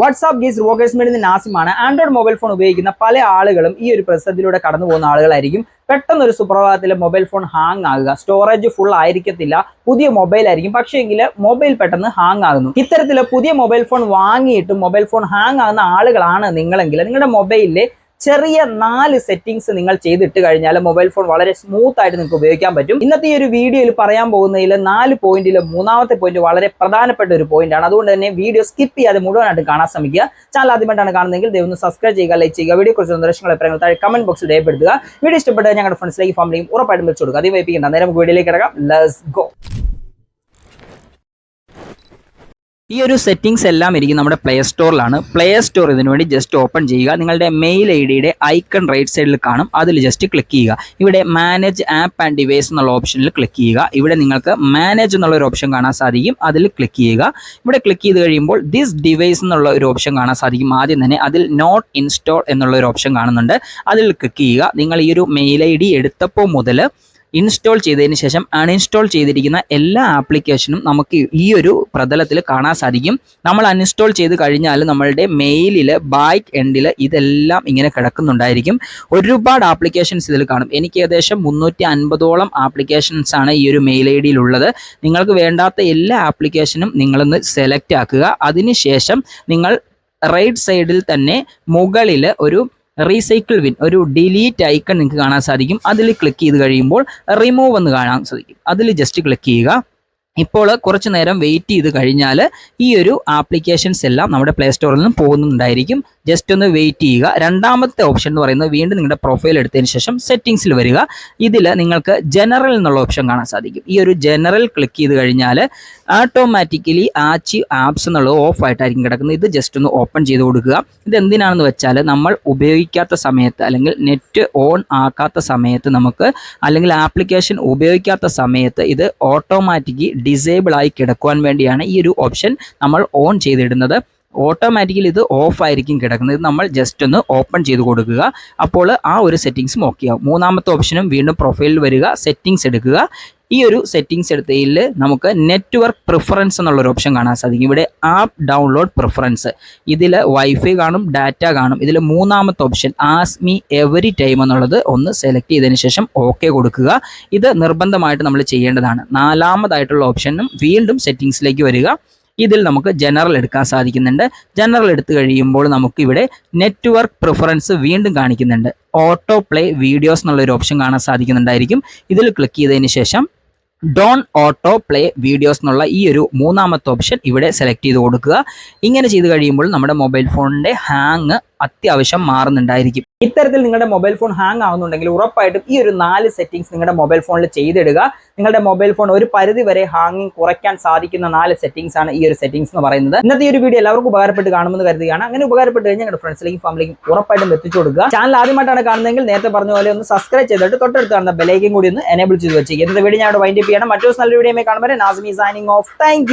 WhatsApp ഗീസ് rockers made in നാസിമാണ്. Android mobile phone ഉപയോഗിക്കുന്ന പല ആളുകളും ഈ ഒരു പ്രശ്നത്തിലൂടെ കടന്നു പോകുന്ന ആളുകളായിരിക്കും. പെട്ടെന്ന് ഒരു സുപ്രഭാതത്തിൽ മൊബൈൽ ഫോൺ ഹാങ് ആകുക. സ്റ്റോറേജ് ഫുൾ ആയിരിക്കത്തില്ല. പുതിയ മൊബൈൽ ആയിരിക്കും. പക്ഷേ എങ്കിൽ മൊബൈൽ പെട്ടെന്ന് ഹാങ് ആകുന്നു. ഇത്തരത്തിൽ പുതിയ മൊബൈൽ ഫോൺ വാങ്ങിയിട്ടും മൊബൈൽ ഫോൺ ഹാങ് ആകുന്ന ആളുകളാണ് നിങ്ങളെങ്കിൽ. നിങ്ങളുടെ മൊബൈലിലെ ചെറിയ നാല് സെറ്റിംഗ്സ് നിങ്ങൾ ചെയ്തിട്ട് കഴിഞ്ഞാൽ മൊബൈൽ ഫോൺ വളരെ സ്മൂത്ത് ആയിട്ട് നിങ്ങൾക്ക് ഉപയോഗിക്കാൻ പറ്റും. ഇന്നത്തെ ഈ ഒരു വീഡിയോയിൽ പറയാൻ പോകുന്നതിൽ നാല് പോയിന്റിലെ മൂന്നാമത്തെ പോയിന്റ് വളരെ പ്രധാനപ്പെട്ട ഒരു പോയിന്റ് ആണ്. അതുകൊണ്ട് തന്നെ വീഡിയോ സ്കിപ്പ് ചെയ്യാതെ മുഴുവനായിട്ട് കാണാൻ ശ്രമിക്കുക. ചാനൽ ആദ്യമായിട്ടാണ് കാണുന്നതെങ്കിൽ ദയവൊന്ന് സബ്സ്ക്രൈബ് ചെയ്യുക ലൈക്ക് ചെയ്യുക വീഡിയോ കുറിച്ച് നിർദ്ദേശങ്ങൾ അഭിപ്രായങ്ങൾ താഴെ കമന്റ് ബോക്സിൽ രേഖപ്പെടുത്തുക. വീഡിയോ ഇഷ്ടപ്പെട്ടത് ഞങ്ങളുടെ ഫ്രണ്ട്സിലേക്ക് ഫാമിലിയും ഉറപ്പായിട്ടും വെച്ചു കൊടുക്കുക. അതേ വൈപ്പിക്കേണ്ട നേരം വീഡിയോയിലേക്ക് കിടക്കാം ലെറ്റ്സ് ഗോ ഈ ഒരു സെറ്റിംഗ്സ് എല്ലാം ഇരിക്കും നമ്മുടെ പ്ലേ സ്റ്റോറിലാണ് പ്ലേ സ്റ്റോർ ഇതിനു വേണ്ടി ജസ്റ്റ് ഓപ്പൺ ചെയ്യുക. നിങ്ങളുടെ മെയിൽ ഐ ഡിയുടെ ഐക്കൺ റൈറ്റ് സൈഡിൽ കാണും. അതിൽ ജസ്റ്റ് ക്ലിക്ക് ചെയ്യുക. ഇവിടെ മാനേജ് ആപ്പ് ആൻഡ് ഡിവൈസ് എന്നുള്ള ഓപ്ഷനിൽ ക്ലിക്ക് ചെയ്യുക. ഇവിടെ നിങ്ങൾക്ക് മാനേജ് എന്നുള്ള ഒരു ഓപ്ഷൻ കാണാൻ സാധിക്കും. അതിൽ ക്ലിക്ക് ചെയ്യുക. ഇവിടെ ക്ലിക്ക് ചെയ്ത് കഴിയുമ്പോൾ ദിസ് ഡിവൈസ് എന്നുള്ള ഒരു ഓപ്ഷൻ കാണാൻ സാധിക്കും ആദ്യം തന്നെ. അതിൽ നോട്ട് ഇൻസ്റ്റോൾ എന്നുള്ള ഒരു ഓപ്ഷൻ കാണുന്നുണ്ട്. അതിൽ ക്ലിക്ക് ചെയ്യുക. നിങ്ങൾ ഈ ഒരു മെയിൽ ഐ ഡി എടുത്തപ്പോൾ മുതൽ ഇൻസ്റ്റാൾ ചെയ്തതിന് ശേഷം അൺഇൻസ്റ്റാൾ ചെയ്തിരിക്കുന്ന എല്ലാ ആപ്ലിക്കേഷനും നമുക്ക് ഈ ഒരു പ്രതലത്തിൽ കാണാൻ സാധിക്കും. നമ്മൾ അൺഇൻസ്റ്റാൾ ചെയ്ത് കഴിഞ്ഞാൽ നമ്മളുടെ മെയിലിൽ ബാക്ക് എൻഡിൽ ഇതെല്ലാം ഇങ്ങനെ കിടക്കുന്നുണ്ടായിരിക്കും. ഒരുപാട് ആപ്ലിക്കേഷൻസ് ഇതിൽ കാണും. എനിക്ക് ഏകദേശം മുന്നൂറ്റി അൻപതോളം ആപ്ലിക്കേഷൻസ് ആണ് ഈ ഒരു മെയിൽ ഐ ഡിയിലുള്ളത്. നിങ്ങൾക്ക് വേണ്ടാത്ത എല്ലാ ആപ്ലിക്കേഷനും നിങ്ങളൊന്ന് സെലക്ട് ആക്കുക. അതിനുശേഷം നിങ്ങൾ റൈറ്റ് സൈഡിൽ തന്നെ മുകളിൽ ഒരു റീസൈക്കിൾ വിൻ ഒരു ഡിലീറ്റ് ഐക്കൺ നിങ്ങൾക്ക് കാണാൻ സാധിക്കും. അതിൽ ക്ലിക്ക് ചെയ്ത് കഴിയുമ്പോൾ റിമൂവ് എന്ന് കാണാൻ സാധിക്കും. അതിൽ ജസ്റ്റ് ക്ലിക്ക് ചെയ്യുക. ഇപ്പോൾ കുറച്ച് നേരം വെയിറ്റ് ചെയ്ത് കഴിഞ്ഞാൽ ഈ ഒരു ആപ്ലിക്കേഷൻസ് എല്ലാം നമ്മുടെ പ്ലേ സ്റ്റോറിൽ നിന്ന് പോകുന്നുണ്ടായിരിക്കും. ജസ്റ്റ് ഒന്ന് വെയിറ്റ് ചെയ്യുക. രണ്ടാമത്തെ ഓപ്ഷൻ എന്ന് പറയുന്നത് വീണ്ടും നിങ്ങളുടെ പ്രൊഫൈൽ എടുത്തതിന് ശേഷം സെറ്റിംഗ്സിൽ വരിക. ഇതിൽ നിങ്ങൾക്ക് ജനറൽ എന്നുള്ള ഓപ്ഷൻ കാണാൻ സാധിക്കും. ഈ ഒരു ജനറൽ ക്ലിക്ക് ചെയ്ത് കഴിഞ്ഞാൽ ഓട്ടോമാറ്റിക്കലി ആച്ചി ആപ്സ് എന്നുള്ളത് ഓഫ് ആയിട്ടായിരിക്കും കിടക്കുന്നത്. ഇത് ജസ്റ്റ് ഒന്ന് ഓപ്പൺ ചെയ്ത് കൊടുക്കുക. ഇത് എന്തിനാണെന്ന് വെച്ചാൽ നമ്മൾ ഉപയോഗിക്കാത്ത സമയത്ത് അല്ലെങ്കിൽ നെറ്റ് ഓൺ ആക്കാത്ത സമയത്ത് നമുക്ക് അല്ലെങ്കിൽ ആപ്ലിക്കേഷൻ ഉപയോഗിക്കാത്ത സമയത്ത് ഇത് ഓട്ടോമാറ്റിക്കി ഡിസേബിൾ ആയി കിടക്കുവാൻ വേണ്ടിയാണ് ഈ ഒരു ഓപ്ഷൻ നമ്മൾ ഓൺ ചെയ്തിടുന്നത്. ഓട്ടോമാറ്റിക്കലി ഇത് ഓഫ് ആയിരിക്കും കിടക്കുന്നത്. നമ്മൾ ജസ്റ്റ് ഒന്ന് ഓപ്പൺ ചെയ്ത് കൊടുക്കുക. അപ്പോൾ ആ ഒരു സെറ്റിങ്സും ഓക്കെ ആവും മൂന്നാമത്തെ ഓപ്ഷനും വീണ്ടും പ്രൊഫൈലിൽ വരിക സെറ്റിങ്സ് എടുക്കുക. ഈ ഒരു സെറ്റിങ്സ് എടുത്തതിൽ നമുക്ക് നെറ്റ്വർക്ക് പ്രിഫറൻസ് എന്നുള്ളൊരു ഓപ്ഷൻ കാണാൻ സാധിക്കും. ഇവിടെ ആപ്പ് ഡൗൺലോഡ് പ്രിഫറൻസ് ഇതിൽ വൈഫൈ കാണും ഡാറ്റ കാണും. ഇതിൽ മൂന്നാമത്തെ option ask me every time എന്നുള്ളത് ഒന്ന് സെലക്ട് ചെയ്തതിന് ശേഷം ഓക്കെ കൊടുക്കുക. ഇത് നിർബന്ധമായിട്ട് നമ്മൾ ചെയ്യേണ്ടതാണ്. നാലാമതായിട്ടുള്ള ഓപ്ഷനും വീണ്ടും സെറ്റിങ്സിലേക്ക് വരിക. ഇതിൽ നമുക്ക് ജനറൽ എടുക്കാൻ സാധിക്കുന്നുണ്ട്. ജനറൽ എടുത്തു കഴിയുമ്പോൾ നമുക്ക് ഇവിടെ നെറ്റ്വർക്ക് പ്രിഫറൻസ് വീണ്ടും കാണിക്കുന്നുണ്ട്. ഓട്ടോ പ്ലേ വീഡിയോസ് എന്നുള്ളൊരു ഓപ്ഷൻ കാണാൻ സാധിക്കുന്നുണ്ടായിരിക്കും. ഇതിൽ ക്ലിക്ക് ചെയ്തതിന് ശേഷം ഡോൺ ഓട്ടോ പ്ലേ വീഡിയോസ് എന്നുള്ള ഈ ഒരു മൂന്നാമത്തെ ഓപ്ഷൻ ഇവിടെ സെലക്ട് ചെയ്ത് കൊടുക്കുക. ഇങ്ങനെ ചെയ്ത് കഴിയുമ്പോൾ നമ്മുടെ മൊബൈൽ ഫോണിന്റെ ഹാങ് അത്യാവശ്യം മാറുന്നുണ്ടായിരിക്കും. ഇത്തരത്തിൽ നിങ്ങളുടെ മൊബൈൽ ഫോൺ ഹാങ് ആവുന്നുണ്ടെങ്കിൽ ഉറപ്പായിട്ടും ഈ ഒരു നാല് സെറ്റിംഗ്സ് നിങ്ങളുടെ മൊബൈൽ ഫോണിൽ ചെയ്തിടുക. നിങ്ങളുടെ മൊബൈൽ ഫോൺ ഒരു പരിധി വരെ ഹാങ്ങിങ് കുറയ്ക്കാൻ സാധിക്കുന്ന നാല് സെറ്റിംഗ്സ് ആണ് ഈ ഒരു സെറ്റിംഗ്സ് എന്ന് പറയുന്നത്. ഇന്നത്തെ ഈ ഒരു വീഡിയോ എല്ലാവർക്കും ഉപകാരപ്പെട്ട് കാണുമെന്ന് കരുതുകയാണ്. അങ്ങനെ ഉപകാരപ്പെട്ട് കഴിഞ്ഞാൽ നിങ്ങളുടെ ഫ്രണ്ട്സിലേക്കും ഫാമിലിക്കും ഉറപ്പായിട്ടും എത്തിച്ചു കൊടുക്കുക. ചാനൽ ആദ്യമായിട്ടാണ് കാണുന്നതെങ്കിൽ നേരത്തെ പറഞ്ഞ പോലെ ഒന്ന് സബ്സ്ക്രൈബ് ചെയ്തിട്ട് തൊട്ടടുത്ത് കാണുന്ന ബെലൈക്കും കൂടി ഒന്ന് എനേബിൾ ചെയ്ത് വെച്ചേക്കും. ഇന്നത്തെ വീഡിയോ ഞാൻ വൈൻഡ് അപ്പ് ചെയ്യണം. മറ്റൊരു നല്ല വീഡിയോ കാണുമ്പോൾ നാസ്മി സൈനിങ് ഓഫ് താങ്ക്